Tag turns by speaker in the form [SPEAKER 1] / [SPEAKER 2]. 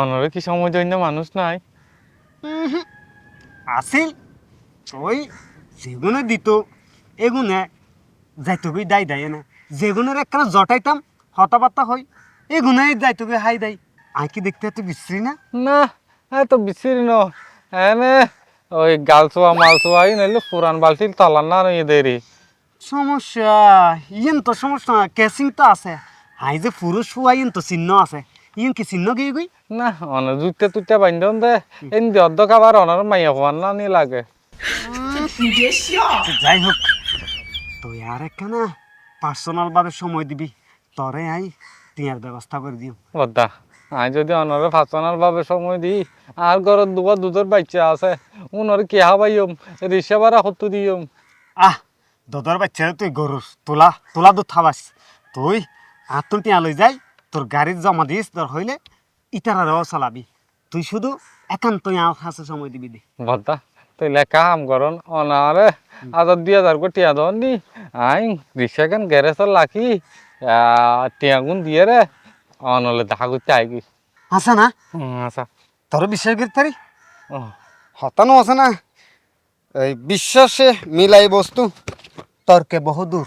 [SPEAKER 1] অনরে কি সময় জন্য মানুষ নাই।
[SPEAKER 2] আছিল ওই যেগুনে দিত এগুনে যাইতো গই দাই দাই না যেগুনের একখানা জটাইতাম হতাবার্তা হয় এগুনাই যাইতো গই হাই দাই। আই কি দেখতে এত বিশ্রী না?
[SPEAKER 1] না এত বিচ্ছিরি ন। এনে ওই গালসোয়া মালসোয়া এই নাইলে পুরান বালতির তালার না দেরি।
[SPEAKER 2] সমস্যা ইয়েন তো সমস্যা কেসিং তো আছে। হাই যে পুরো শুয়া ইয়েন তো চিহ্ন আছে। ইয়েন কি চিহ্ন গিয়ে গই
[SPEAKER 1] না অনে জুতে তুতে বান্ধন দে। এমনি অর্ধ খাবার অনার মাইয়া হওয়ার না নি লাগে।
[SPEAKER 2] যাই হোক তুই আর একখানা পার্সোনাল ভাবে সময় দিবি। তরে আই টিয়ার ব্যবস্থা করে দিও।
[SPEAKER 1] বদ্দা আমি যদি অনরে ফাঁসনার ভাবে সময় দিই আর ঘরের দুবার দুধের বাচ্চা আছে উনরে কে হাবাইম রিসা কত দিম
[SPEAKER 2] আহ দদর বাচ্চা তুই গরুর তোলা তোলা দুধ খাবাস তুই আত্ম টিয়া লই যাই। তোর গাড়ির জমা দিস তোর হইলে ইটারারও চালাবি। তুই শুধু একান্ত আমার কাছে সময় দিবি দে।
[SPEAKER 1] বদ্দা তুই লেখা কাম করন অনারে আজার দুই হাজার কোটি টিয়া দন নি। আই রিক্সা কেন গ্যারেজের লাখি? টিয়া গুণ দিয়ে রে। অনলে দেখা করতে আইগি
[SPEAKER 2] আছে না?
[SPEAKER 1] আচ্ছা।
[SPEAKER 2] তোর বিশ্বাস করতে পারি হতানো আছে না? এই বিশ্বাসে মিলাই বস্তু। তর্কে বহুদূর